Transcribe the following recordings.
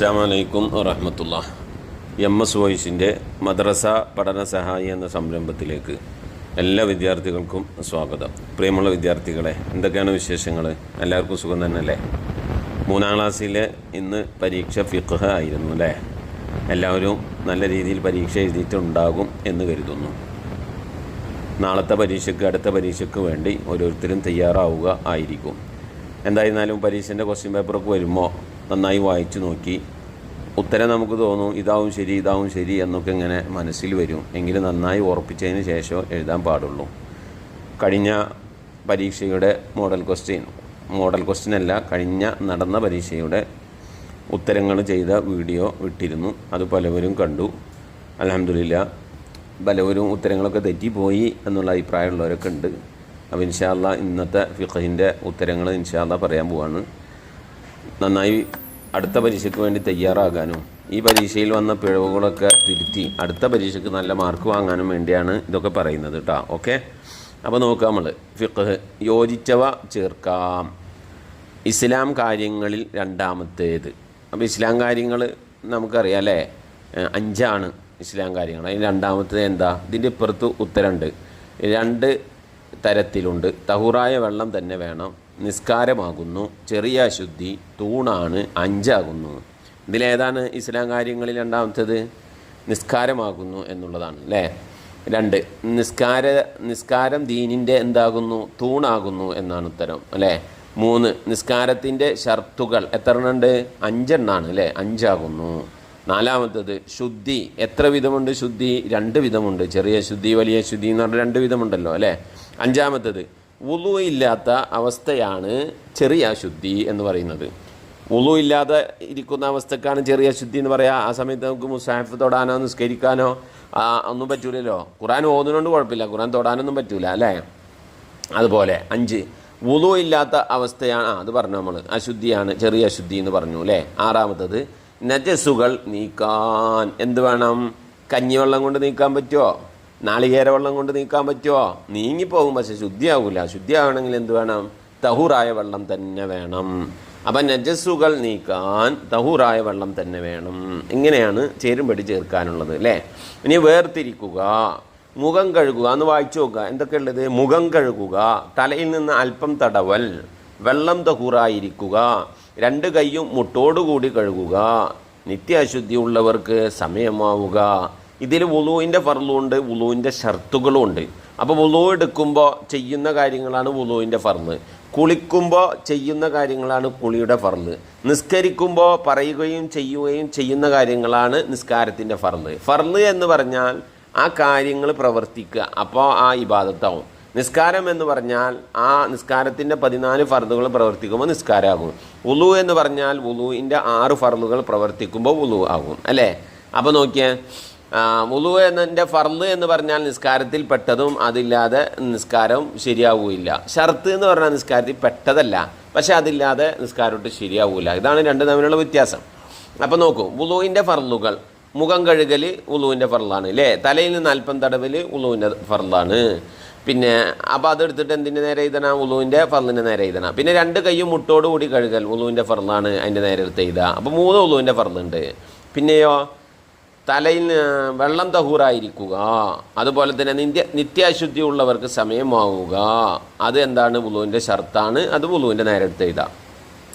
അസ്സാം വലൈക്കും വറഹമത്തുള്ള എം എസ് വോയിസിന്റെ മദ്രസ പഠന സഹായി എന്ന സംരംഭത്തിലേക്ക് എല്ലാ വിദ്യാർത്ഥികൾക്കും സ്വാഗതം. പ്രിയമുള്ള വിദ്യാർത്ഥികളെ എന്തൊക്കെയാണ് വിശേഷങ്ങൾ എല്ലാവർക്കും സുഖം തന്നെയല്ലേ? മൂന്നാം ക്ലാസ്സിലെ ഇന്ന് പരീക്ഷ ഫിഖ് ആയിരുന്നു അല്ലേ? എല്ലാവരും നല്ല രീതിയിൽ പരീക്ഷ എഴുതിയിട്ടുണ്ടാകും എന്ന് കരുതുന്നു. നാളത്തെ പരീക്ഷയ്ക്ക് അടുത്ത പരീക്ഷയ്ക്ക് വേണ്ടി ഓരോരുത്തരും തയ്യാറാവുക ആയിരിക്കും. എന്തായിരുന്നാലും പരീക്ഷന്റെ ക്വസ്റ്റ്യൻ പേപ്പറൊക്കെ വരുമ്പോൾ നന്നായി വായിച്ചു നോക്കി. ഉത്തരം നമുക്ക് തോന്നും ഇതാവും ശരി ഇതാവും ശരി എന്നൊക്കെ ഇങ്ങനെ മനസ്സിൽ വരും. എങ്കിലും നന്നായി ഉറപ്പിച്ചതിന് ശേഷം എഴുതാൻ പാടുള്ളൂ. കഴിഞ്ഞ പരീക്ഷയുടെ മോഡൽ ക്വസ്റ്റ്യൻ മോഡൽ ക്വസ്റ്റ്യൻ അല്ല കഴിഞ്ഞ നടന്ന പരീക്ഷയുടെ ഉത്തരങ്ങൾ ചെയ്ത വീഡിയോ വിട്ടിരുന്നു അത് പലവരും കണ്ടു. അലഹമില്ല പലവരും ഉത്തരങ്ങളൊക്കെ തെറ്റിപ്പോയി എന്നുള്ള അഭിപ്രായമുള്ളവരൊക്കെ ഉണ്ട്. അപ്പോൾ ഇൻഷാല്ല ഇന്നത്തെ ഫിഖഹിന്റെ ഉത്തരങ്ങൾ ഇൻഷാല്ല പറയാൻ പോവാണ്. നന്നായി അടുത്ത പരീക്ഷയ്ക്ക് വേണ്ടി തയ്യാറാകാനും ഈ പരീക്ഷയിൽ വന്ന പിഴവുകളൊക്കെ തിരുത്തി അടുത്ത പരീക്ഷയ്ക്ക് നല്ല മാർക്ക് വാങ്ങാനും വേണ്ടിയാണ് ഇതൊക്കെ പറയുന്നത് കേട്ടോ ഓക്കെ? അപ്പോൾ നോക്കാം നമ്മൾ ഫിഖ് യോജിച്ചവ ചേർക്കാം. ഇസ്ലാം കാര്യങ്ങളിൽ രണ്ടാമത്തേത്. അപ്പോൾ ഇസ്ലാം കാര്യങ്ങൾ നമുക്കറിയാം അല്ലേ? അഞ്ചാണ് ഇസ്ലാം കാര്യങ്ങൾ. അതിന് രണ്ടാമത്തേത് എന്താ? ഇതിന്റെ ഇപ്പുറത്ത് ഉത്തരമുണ്ട് രണ്ട് തരത്തിലുണ്ട്. തഹൂറായ വെള്ളം തന്നെ വേണം. നിസ്കാരമാകുന്നു. ചെറിയ അശുദ്ധി തൂണാണ് അഞ്ചാകുന്നു. ഇതിലേതാണ് ഇസ്ലാം കാര്യങ്ങളിൽ രണ്ടാമത്തേത്? നിസ്കാരമാകുന്നു എന്നുള്ളതാണ് അല്ലേ? രണ്ട് നിസ്കാര നിസ്കാരം ദീനിന്റെ എന്താകുന്നു? തൂണാകുന്നു എന്നാണ് ഉത്തരം അല്ലേ? മൂന്ന് നിസ്കാരത്തിന്റെ ഷർത്തുകൾ എത്ര എണ്ണുണ്ട് അഞ്ചെണ്ണാണ് അല്ലേ? അഞ്ചാകുന്നു. നാലാമത്തത് ശുദ്ധി. എത്ര വിധമുണ്ട് ശുദ്ധി? രണ്ട് വിധമുണ്ട്. ചെറിയ ശുദ്ധി വലിയ ശുദ്ധി എന്ന് പറഞ്ഞാൽ രണ്ട് വിധമുണ്ടല്ലോ അല്ലേ? അഞ്ചാമത്തത് ഉളു ഇല്ലാത്ത അവസ്ഥയാണ് ചെറിയ അശുദ്ധി എന്ന് പറയുന്നത്. ഉളു ഇല്ലാതെ ഇരിക്കുന്ന അവസ്ഥക്കാണ് ചെറിയ അശുദ്ധി എന്ന് പറയുക ആ സമയത്ത് നമുക്ക് മുസാഫ് തൊടാനോ നിസ്കരിക്കാനോ ഒന്നും പറ്റൂലല്ലോ. ഖുറാൻ ഓതുന്നതുകൊണ്ട് കുഴപ്പമില്ല. ഖുറാൻ തൊടാനൊന്നും പറ്റൂല അല്ലേ? അതുപോലെ അഞ്ച് വുളു ഇല്ലാത്ത അവസ്ഥയാണ് ആ അത് പറഞ്ഞു നമ്മൾ അശുദ്ധിയാണ് ചെറിയ അശുദ്ധി എന്ന് പറഞ്ഞു അല്ലേ? ആറാമത്തത് നജസുകൾ നീക്കാൻ. എന്ത് വേണം? കഞ്ഞിവെള്ളം കൊണ്ട് നീക്കാൻ പറ്റുമോ നാളികേര വെള്ളം കൊണ്ട് നീക്കാൻ പറ്റുമോ നീങ്ങിപ്പോകും പക്ഷെ ശുദ്ധിയാവില്ല ശുദ്ധിയാവണമെങ്കിൽ എന്ത് വേണം? തഹൂറായ വെള്ളം തന്നെ വേണം. അപ്പം നജസ്സുകൾ നീക്കാൻ തഹൂറായ വെള്ളം തന്നെ വേണം. ഇങ്ങനെയാണ് ചേരുംപടി ചേർക്കാനുള്ളത് അല്ലേ? ഇനി വേർതിരിക്കുക മുഖം കഴുകുക. എന്ന് വായിച്ചു നോക്കുക. എന്തൊക്കെയുള്ളത്? മുഖം കഴുകുക തലയിൽ നിന്ന് അല്പം തടവൽ വെള്ളം തഹൂറായിരിക്കുക രണ്ട് കൈയും മുട്ടോടുകൂടി കഴുകുക നിത്യാശുദ്ധി ഉള്ളവർക്ക് സമയമാവുക ഇതിൽ വുളുവിന്റെ ഫർളുണ്ട് വുളുവിന്റെ ഷർത്തുകളും ഉണ്ട് അപ്പോൾ വുളു എടുക്കുമ്പോൾ ചെയ്യുന്ന കാര്യങ്ങളാണ് വുളുവിന്റെ ഫർൾ. കുളിക്കുമ്പോൾ ചെയ്യുന്ന കാര്യങ്ങളാണ് കുളിയുടെ ഫർൾ. നിസ്കരിക്കുമ്പോൾ പറയുകയും ചെയ്യുകയും ചെയ്യുന്ന കാര്യങ്ങളാണ് നിസ്കാരത്തിന്റെ ഫർൾ. ഫർൾ എന്ന് പറഞ്ഞാൽ ആ കാര്യങ്ങൾ പ്രവർത്തിക്കുക അപ്പോൾ ആ ഇബാദത്താവും. നിസ്കാരം എന്ന് പറഞ്ഞാൽ ആ നിസ്കാരത്തിന്റെ പതിനാല് ഫർദുകൾ പ്രവർത്തിക്കുമ്പോൾ നിസ്കാരമാകും ഉളു എന്ന് പറഞ്ഞാൽ ഉളുവിന്റെ ആറ് ഫർദുകൾ പ്രവർത്തിക്കുമ്പോൾ ഉളു ആകും. അല്ലേ? അപ്പോൾ നോക്കിയേ ഉളു എന്നതിന്റെ ഫർദ് എന്ന് പറഞ്ഞാൽ നിസ്കാരത്തിൽ പെട്ടതും അതില്ലാതെ നിസ്കാരം ശരിയാവുകയില്ല. ഷർത്ത് എന്ന് പറഞ്ഞാൽ നിസ്കാരത്തിൽ പെട്ടതല്ല. പക്ഷേ അതില്ലാതെ നിസ്കാരമൊട്ട് ശരിയാവില്ല ഇതാണ് രണ്ട് തമ്മിലുള്ള വ്യത്യാസം. അപ്പോൾ നോക്കൂ ഉളുവിന്റെ ഫർലുകൾ മുഖം കഴുകൽ ഉളുവിന്റെ ഫർലാണ് അല്ലേ? തലയിൽ നിന്ന് അല്പം തടവൽ ഉളുവിന്റെ ഫർലാണ് പിന്നെ അപ്പോൾ അതെടുത്തിട്ട് എന്തിന്റെ നേരെ എഴുതണം? ഉളുവിന്റെ ഫർലിന്റെ നേരെ എഴുതണം. പിന്നെ രണ്ട് കൈയും മുട്ടോട് കൂടി കഴുകൽ ഉളുവിന്റെ ഫർലാണ് അതിന്റെ നേരെ എടുത്ത് എഴുതുക. അപ്പോൾ മൂന്ന് ഉളുവിന്റെ ഫർലുണ്ട് പിന്നെയോ? തലയിൽ വെള്ളം തഹൂറായിരിക്കുക. അതുപോലെ തന്നെ നിത്യ നിത്യാശുദ്ധി ഉള്ളവർക്ക് സമയമാവുക. അത് എന്താണ്? വുളുവിന്റെ ഷർത്താണ്. അത് വുളുവിന്റെ നേരെ എടുത്ത് എഴുതാം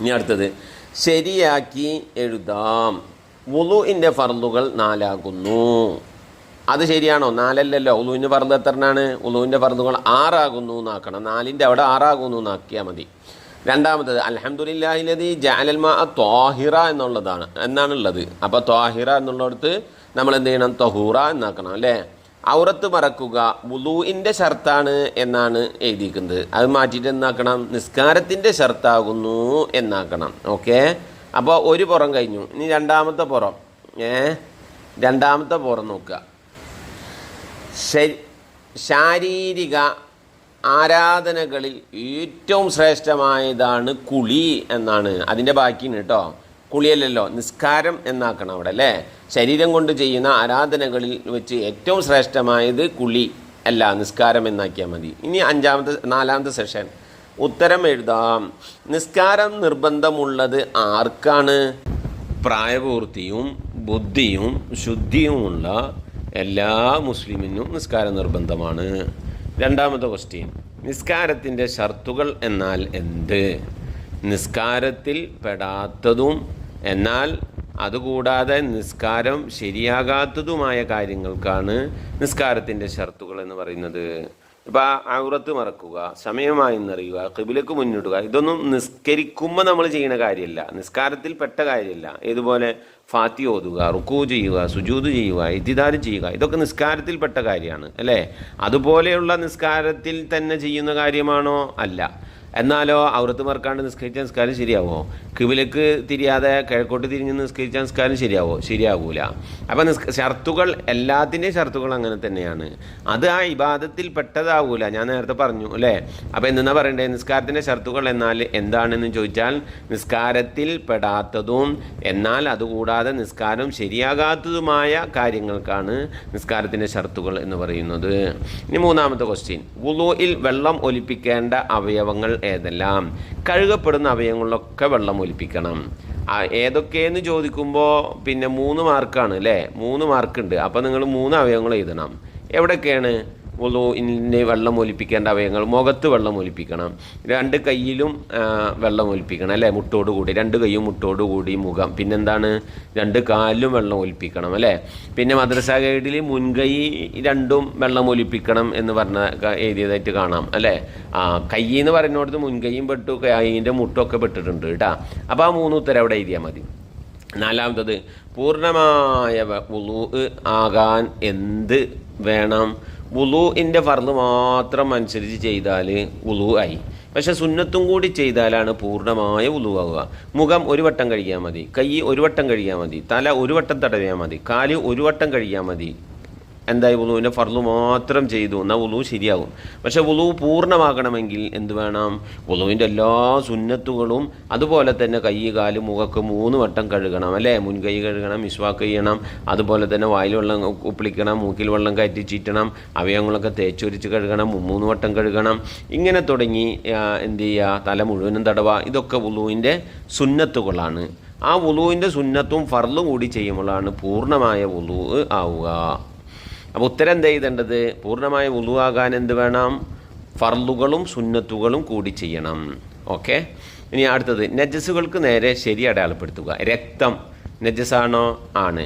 ഇനി അടുത്തത്. ശരിയാക്കി എഴുതാം. വുളുവിന്റെ ഫർദുകൾ നാലാകുന്നു. അത് ശരിയാണോ? നാലല്ലല്ലോ. ഉളുവിന്റെ ഫർദ് എത്രനാണ്? ഉളുവിന്റെ ഫർദുകൾ ആറാകുന്നു എന്നാക്കണം. നാലിന്റെ അവിടെ ആറാകുന്നു എന്നാക്കിയാൽ മതി. രണ്ടാമത്തത് അലഹമുല്ലാഹിലതി ജാലൽമാ ത്വാഹിറ എന്നുള്ളതാണ്. എന്നാണുള്ളത്. അപ്പോൾ ത്വാഹിറ എന്നുള്ളിടത്ത് നമ്മൾ എന്ത് ചെയ്യണം തൊഹൂറ എന്നാക്കണം അല്ലേ? ഔറത്ത് മറക്കുക വുലൂഇന്റെ ഷർത്താണ് എന്നാണ് എഴുതിയിരിക്കുന്നത്. അത് മാറ്റിയിട്ട് എന്നാക്കണം? നിസ്കാരത്തിന്റെ ഷർത്താകുന്നു എന്നാക്കണം. ഓക്കെ? അപ്പോൾ ഒരു പുറം കഴിഞ്ഞു. ഇനി രണ്ടാമത്തെ പുറം. ഏ? രണ്ടാമത്തെ പുറം നോക്കുക. ശരി- ശാരീരിക ആരാധനകളിൽ ഏറ്റവും ശ്രേഷ്ഠമായതാണ് കുളി എന്നാണ് അതിന്റെ ബാക്കിയാണ് കേട്ടോ. കുളിയല്ലല്ലോ നിസ്കാരം എന്നാക്കണം അവിടെ അല്ലേ? ശരീരം കൊണ്ട് ചെയ്യുന്ന ആരാധനകളിൽ വെച്ച് ഏറ്റവും ശ്രേഷ്ഠമായത് കുളി അല്ല നിസ്കാരം എന്നാക്കിയാൽ മതി. ഇനി അഞ്ചാമത്തെ നാലാമത്തെ സെഷൻ ഉത്തരം എഴുതാം. നിസ്കാരം നിർബന്ധമുള്ളത് ആർക്കാണ്? പ്രായപൂർത്തിയും ബുദ്ധിയും ശുദ്ധിയുമുള്ള എല്ലാ മുസ്ലിമിനും നിസ്കാരം നിർബന്ധമാണ്. രണ്ടാമത്തെ ക്വസ്റ്റ്യൻ നിസ്കാരത്തിന്റെ ഷർത്തുകൾ എന്നാൽ എന്ത്? നിസ്കാരത്തിൽ പെടാത്തതും എന്നാൽ അതുകൂടാതെ നിസ്കാരം ശരിയാകാത്തതുമായ കാര്യങ്ങൾക്കാണ് നിസ്കാരത്തിന്റെ ഷർത്തുകൾ എന്ന് പറയുന്നത്. ഇപ്പം ഔറത്ത് മറക്കുക സമയമായി എന്നറിയുക കിബിലേക്ക് മുന്നിടുക ഇതൊന്നും നിസ്കരിക്കുമ്പോൾ നമ്മൾ ചെയ്യുന്ന കാര്യമല്ല നിസ്കാരത്തിൽ പെട്ട കാര്യമല്ല ഇതുപോലെ ഫാത്തി ഓതുക റുക്കു ചെയ്യുക സുജൂത് ചെയ്യുക ഇത്തിദാര് ചെയ്യുക ഇതൊക്കെ നിസ്കാരത്തിൽ പെട്ട കാര്യമാണ് അല്ലേ? അതുപോലെയുള്ള നിസ്കാരത്തിൽ തന്നെ ചെയ്യുന്ന കാര്യമാണോ? അല്ല. എന്നാലോ ഔറത്ത് മറക്കാണ്ട് നിസ്കരിച്ച നിസ്കാരം ശരിയാവുമോ കിവിലേക്ക് തിരിയാതെ കിഴക്കോട്ട് തിരിഞ്ഞ് നിസ്കരിച്ച നിസ്കാരം ശരിയാവോ? ശരിയാകൂല അപ്പം നിസ് ഷർത്തുകൾ എല്ലാത്തിന്റെയും ഷർത്തുകൾ അങ്ങനെ തന്നെയാണ്. അത് ആ ഇബാദത്തിൽ പെട്ടതാവൂല. ഞാൻ നേരത്തെ പറഞ്ഞു അല്ലേ? അപ്പം എന്താ പറയണ്ടേ? നിസ്കാരത്തിന്റെ ഷർത്തുകൾ എന്നാൽ എന്താണെന്ന് ചോദിച്ചാൽ നിസ്കാരത്തിൽ പെടാത്തതും എന്നാൽ അതുകൂടാതെ നിസ്കാരം ശരിയാകാത്തതുമായ കാര്യങ്ങൾക്കാണ് നിസ്കാരത്തിന്റെ ഷർത്തുകൾ എന്ന് പറയുന്നത്. ഇനി മൂന്നാമത്തെ ക്വസ്റ്റ്യൻ വുളുയിൽ വെള്ളം ഒലിപ്പിക്കേണ്ട അവയവങ്ങൾ ഏതെല്ലാം കഴുകപ്പെടുന്ന അവയവങ്ങളിലൊക്കെ വെള്ളം ഒലിപ്പിക്കണം. ഏതൊക്കെയെന്ന് ചോദിക്കുമ്പോൾ പിന്നെ മൂന്ന് മാർക്കാണ് അല്ലേ മൂന്ന് മാർക്കുണ്ട് അപ്പോൾ നിങ്ങൾ മൂന്ന് അവയവങ്ങൾ എഴുതണം. എവിടെയൊക്കെയാണ്? വുളുവിന്റെ വെള്ളം ഒലിപ്പിക്കേണ്ട അവയവങ്ങൾ മുഖത്ത് വെള്ളം ഒലിപ്പിക്കണം. രണ്ട് കൈയിലും വെള്ളം ഒലിപ്പിക്കണം അല്ലേ? മുട്ടോട് കൂടി രണ്ട് കൈയും മുട്ടോട് കൂടി മുഖം. പിന്നെന്താണ്? രണ്ട് കാലിലും വെള്ളം ഒലിപ്പിക്കണം അല്ലേ? പിന്നെ മദ്രസ ഗൈഡിൽ മുൻകൈ രണ്ടും വെള്ളം ഒലിപ്പിക്കണം എന്ന് പറഞ്ഞ എഴുതിയതായിട്ട് കാണാം അല്ലേ? ആ കൈ എന്ന് പറയുന്നിടത്ത് മുൻകൈയും പെട്ടു കൈയിന്റെ മുട്ടൊക്കെ പെട്ടിട്ടുണ്ട് കേട്ടാ. അപ്പോൾ ആ മൂന്ന് ഉത്തരം അവിടെ എഴുതിയാൽ മതി. നാലാമത്തത് പൂർണമായ ഉളു ആകാൻ എന്ത് വേണം? വുളുവിന്റെ ഫർദ് മാത്രം അനുസരിച്ച് ചെയ്താൽ വുളു ആയി. പക്ഷെ സുന്നത്തും കൂടി ചെയ്താലാണ് പൂർണമായ ഉളുവാകുക മുഖം ഒരു വട്ടം കഴിയാൽ മതി കൈ ഒരു വട്ടം കഴിയാൽ മതി തല ഒരു വട്ടം തടവിയാൽ മതി കാൽ ഒരു വട്ടം കഴിയാൽ മതി. എന്തായി വുളുവിന്റെ ഫർളു മാത്രം ചെയ്തു. എന്നാൽ വുളു ശരിയാകും പക്ഷെ വുളു പൂർണമാകണമെങ്കിൽ എന്ത് വേണം? വുളുവിന്റെ എല്ലാ സുന്നത്തുകളും അതുപോലെ തന്നെ കൈ കാൽ മുഖക്ക് മൂന്ന് വട്ടം കഴുകണം അല്ലേ? മുൻകൈ കഴുകണം മിസ്വാക്ക് ചെയ്യണം അതുപോലെ തന്നെ വായിൽ വെള്ളം ഉപ്പിളിക്കണം മൂക്കിൽ വെള്ളം കയറ്റി ചീറ്റണം അവയവങ്ങളൊക്കെ തേച്ചൊരിച്ച് കഴുകണം മൂന്ന് വട്ടം കഴുകണം. ഇങ്ങനെ തുടങ്ങി എന്ത് ചെയ്യുക? തല മുഴുവനും തടവ. ഇതൊക്കെ വുളുവിന്റെ സുന്നത്തുകളാണ്. ആ വുളുവിന്റെ സുന്നത്തും ഫർളും കൂടി ചെയ്യുമ്പോഴാണ് പൂർണമായ വുളു ആവുക. അപ്പോൾ ഉത്തരം എന്ത് ചെയ്തേണ്ടത് പൂർണമായ ഉളുവാകാൻ എന്ത് വേണം? ഫർലുകളും സുന്നത്തുകളും കൂടി ചെയ്യണം. ഓക്കെ? ഇനി അടുത്തത് നജസ്സുകൾക്ക് നേരെ ശരി അടയാളപ്പെടുത്തുക. രക്തം നജസാണോ ആണ്.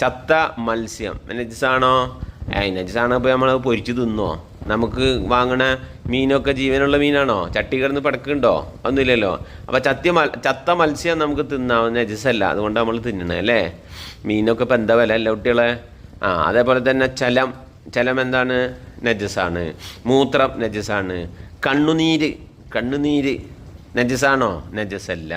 ചത്ത മത്സ്യം നജസാണോ ഏയ് നജസാണോ ഇപ്പോൾ നമ്മൾ പൊരിച്ചു തിന്നോ? നമുക്ക് വാങ്ങണ മീനൊക്കെ ജീവനുള്ള മീനാണോ? ചട്ടി കിടന്ന് പടക്കുണ്ടോ ഒന്നുമില്ലല്ലോ. അപ്പോൾ ചത്യ ചത്ത മത്സ്യം നമുക്ക് തിന്നാവുന്ന നജസല്ല അതുകൊണ്ട് നമ്മൾ തിന്നണേ അല്ലേ? മീനൊക്കെ ഇപ്പം എന്താ വില അല്ല കുട്ടികളെ? ആ അതേപോലെ തന്നെ ചലം ചലം എന്താണ്? നജസാണ്. മൂത്രം നജസാണ്. കണ്ണുനീര് കണ്ണുനീര് നജസാണോ? നജസല്ല.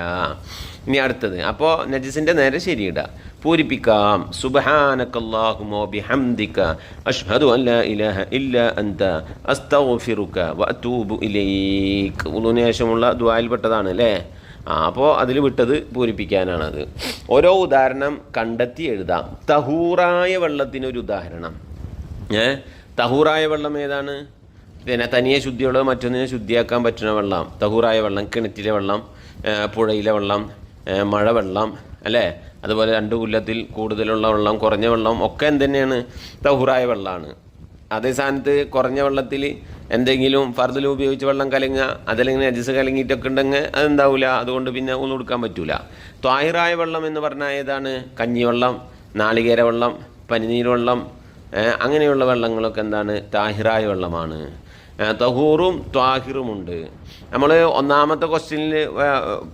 ഇനി അടുത്തത്. അപ്പോൾ നജസിന്റെ നേരെ ശരിയിടുക പൂരിപ്പിക്കാം. സുബഹാനക്കല്ലാഹുമോ ബിഹംദിക അഷ്ഹദു അല്ലാ ഇലാഹ ഇല്ല അൻത. അസ്തഗ്ഫിറുക വഅതൂബു ഇലൈക്. ഉളുവിന് ശേഷമുള്ള ദുആയിൽപ്പെട്ടതാണ് അല്ലേ? അപ്പോൾ അതിൽ വിട്ടത് പൂരിപ്പിക്കാനാണത് ഓരോ ഉദാഹരണം കണ്ടെത്തി എഴുതാം. തഹൂറായ വെള്ളത്തിനൊരു ഉദാഹരണം. ഏ? തഹൂറായ വെള്ളം ഏതാണ്? പിന്നെ തനിയെ ശുദ്ധിയുള്ളത് മറ്റൊന്നിനെ ശുദ്ധിയാക്കാൻ പറ്റുന്ന വെള്ളം. തഹൂറായ വെള്ളം കിണറ്റിലെ വെള്ളം പുഴയിലെ വെള്ളം മഴവെള്ളം അല്ലേ? അതുപോലെ രണ്ട് കൊല്ലത്തിൽ കൂടുതലുള്ള വെള്ളം കുറഞ്ഞ വെള്ളം ഒക്കെ എന്തുതന്നെയാണ് തഹൂറായ വെള്ളമാണ് അതേ സ്ഥാനത്ത് കുറഞ്ഞ വെള്ളത്തിൽ എന്തെങ്കിലും ഫർദിൽ ഉപയോഗിച്ച് വെള്ളം കലങ്ങുക അതല്ലെങ്കിൽ അജിസ് കലങ്ങിയിട്ടൊക്കെ ഉണ്ടെങ്കിൽ അതെന്താവില്ല അതുകൊണ്ട് പിന്നെ ഒന്നും കൊടുക്കാൻ പറ്റൂല. ത്വാഹിറായ വെള്ളം എന്ന് പറഞ്ഞാൽ ഏതാണ് കഞ്ഞിവെള്ളം നാളികേര വെള്ളം പനിനീര് വെള്ളം ഏ, അങ്ങനെയുള്ള വെള്ളങ്ങളൊക്കെ എന്താണ്? താഹിറായ വെള്ളമാണ്. തഹൂറും ത്വാഹിറുമുണ്ട് നമ്മൾ ഒന്നാമത്തെ ക്വസ്റ്റ്യനിൽ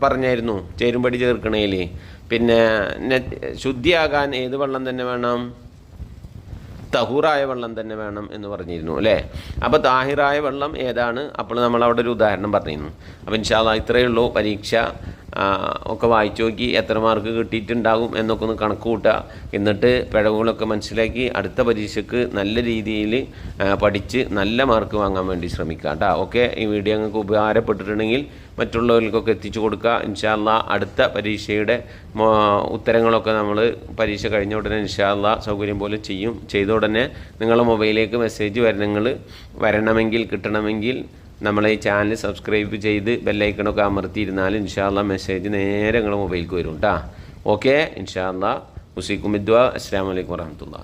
പറഞ്ഞായിരുന്നു ചേരുംപടി ചേർക്കണേൽ പിന്നെ ശുദ്ധിയാകാൻ ഏത് വെള്ളം തന്നെ വേണം? തഹൂറായ വെള്ളം തന്നെ വേണം എന്ന് പറഞ്ഞിരുന്നു അല്ലേ? അപ്പോൾ താഹിറായ വെള്ളം ഏതാണ്? അപ്പോൾ നമ്മൾ അവിടെ ഒരു ഉദാഹരണം പറഞ്ഞിരുന്നു. അപ്പോൾ ഇൻഷാല്ല ഇത്രയേ ഉള്ളൂ പരീക്ഷ. ഒക്കെ വായിച്ചു നോക്കി എത്ര മാർക്ക് കിട്ടിയിട്ടുണ്ടാകും എന്നൊക്കെ ഒന്ന് കണക്ക് കൂട്ടുക. എന്നിട്ട് പിഴവുകളൊക്കെ മനസ്സിലാക്കി അടുത്ത പരീക്ഷയ്ക്ക് നല്ല രീതിയിൽ പഠിച്ച് നല്ല മാർക്ക് വാങ്ങാൻ വേണ്ടി ശ്രമിക്കുക കേട്ടോ ഓക്കെ? ഈ വീഡിയോ നിങ്ങൾക്ക് ഉപകാരപ്പെട്ടിട്ടുണ്ടെങ്കിൽ മറ്റുള്ളവർക്കൊക്കെ എത്തിച്ചു കൊടുക്കുക. ഇൻഷാല്ല അടുത്ത പരീക്ഷയുടെ ഉത്തരങ്ങളൊക്കെ നമ്മൾ പരീക്ഷ കഴിഞ്ഞ ഉടനെ ഇൻഷാല്ല സൗകര്യം പോലെ ചെയ്യും. ചെയ്ത ഉടനെ നിങ്ങളുടെ മൊബൈലിലേക്ക് മെസ്സേജ് വരണങ്ങൾ വരണമെങ്കിൽ കിട്ടണമെങ്കിൽ നമ്മളെ ഈ ചാനൽ സബ്സ്ക്രൈബ് ചെയ്ത് ബെല്ലൈക്കണൊക്കെ അമർത്തിയിരുന്നാൽ ഇൻഷാല്ല മെസ്സേജ് നേരെ നിങ്ങളുടെ മൊബൈലിലേക്ക് വരും കേട്ടോ ഓക്കെ ഇൻഷാല്ല വിദ്വ. അസ്സാം വലൈക്കും വരഹമത്തുള്ള